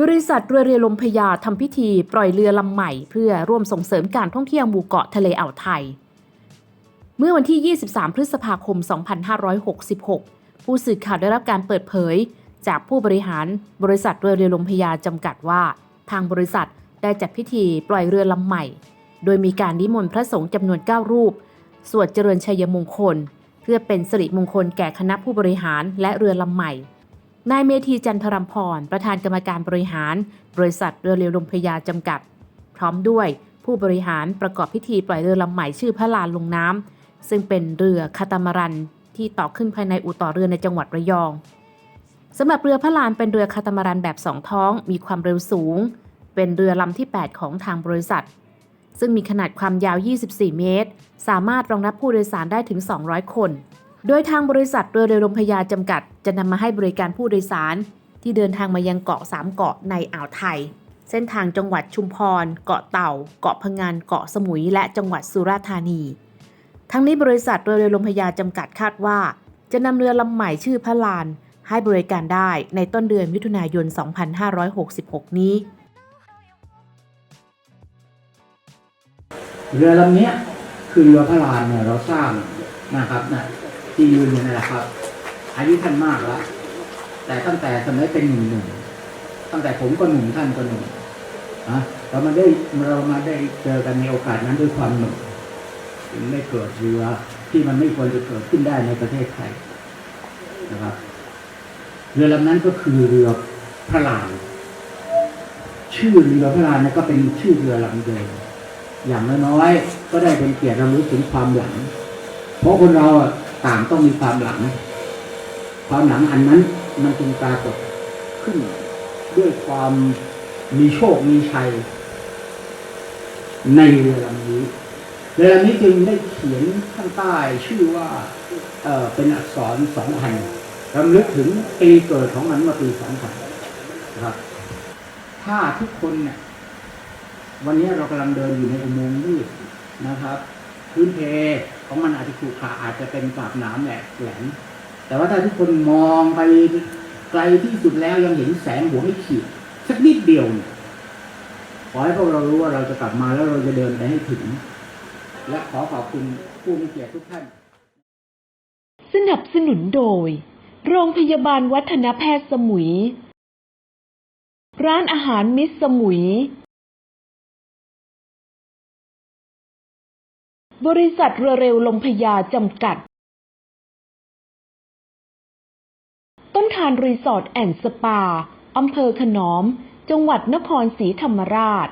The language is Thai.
บริษัทเรือเรือลมพยาทำพิธีปล่อยเรือลำใหม่ เพื่อร่วมส่งเสริมการท่องเที่ยวหมู่เกาะทะเลอ่าวไทย เมื่อวันที่ 23 พฤษภาคม 2566 ผู้สื่อข่าวได้รับการเปิดเผย จากผู้บริหารบริษัทเรือเรือลมพยาจำกัดว่า ทางบริษัทได้จัดพิธีปล่อยเรือลำใหม่ โดยมีการนิมนต์พระสงฆ์จำนวน 9 รูป สวดเจริญชัยมงคล เพื่อเป็นสิริมงคลแก่คณะผู้บริหารและเรือลำใหม่ นายเมธีจันทรัมพร ประธานกรรมการบริหาร บริษัทเรือเรือลมพยาจำกัด พร้อมด้วยผู้บริหารประกอบพิธีปล่อยเรือลำใหม่ชื่อพระลานลงน้ำซึ่งเป็นเรือคาตามารัน ที่ต่อขึ้นภายในอู่ต่อเรือในจังหวัดระยองสำหรับเรือพระลานเป็นเรือคาตามารันแบบสองท้อง มีความเร็วสูง เป็นเรือลำที่ 8 ของทางบริษัท ซึ่งมีขนาดความยาว 24 เมตร สามารถรองรับผู้โดยสารได้ถึง 200 คน โดยทางบริษัทเรือเรือลมพยาจำกัด จะนำมาให้บริการผู้โดยสาร ที่เดินทางมายังเกาะ 3 เกาะในอ่าวไทย เส้นทางจังหวัดชุมพร เกาะเต่า เกาะพะงันเกาะสมุย และจังหวัดสุราษฎร์ธานี ทั้งนี้บริษัทเรือเรือลมพยาจำกัดคาดว่า จะนำเรือลำใหม่ชื่อพระลาน ให้บริการได้ในต้นเดือนมิถุนายน 2566 นี้ เรือลำนี้คือเรือพระลานเนี่ยเราสร้างนะครับนะ ที่ยืนอยู่นี่แหละครับ อายุท่านมากแล้ว แต่ตั้งแต่สมัยเป็นหนุ่มหนุ่มๆตั้งแต่ผมก็หนุ่มท่านก็หนุ่มนะเรามาได้เรามาได้เจอกันในโอกาสนั้นด้วยความหนุ่มถึงได้เกิดเรือที่มันไม่ควรจะเกิดขึ้นได้ในประเทศไทยนะครับ เรือลำนั้นก็คือเรือพระลานชื่อเรือพระลานเนก็เป็นชื่อเรือลำเดิมอย่างน้อยๆก็ได้เป็นเกียรติระลึกถึงความหลัง เพราะคนเราอะ ต่างต้องมีความหลัง ความหลังอันนั้น มันจึงปรากฏขึ้น ด้วยความมีโชคมีชัย ในเรือลำนี้เรือลำนี้จึงได้เขียนข้างใต้ชื่อว่าเเป็นอักษรสองพันรำลึกถึงปีเกิดของมันเมาปีสองพันนะครับถ้าทุกคนเนี่ยวันนี้เรากำลังเดินอยู่ในอุโมงค์มืดนะครับ พื้นเพของมันอาจจะขรุขระอาจจะเป็นกาบหน้ำแหลกแหลมแต่ว่าถ้าทุกคนมองไปไกลที่สุดแล้วยังเห็นแสงหัวไม่ขีดสักนิดเดียวเนี่ยขอให้พวกเรารู้ว่าเราจะกลับมาแล้วเราจะเดินไปให้ถึง และขอขอบคุณผู้มีเกียรติทุกท่าน สนับสนุนโดย โรงพยาบาลวัฒนแพทย์สมุย ร้านอาหารมิสสมุย บริษัทเรือเร็วลมพยาจำกัด ต้นทานรีสอร์ทแอนด์สปา อำเภอขนอม จังหวัดนครศรีธรรมราช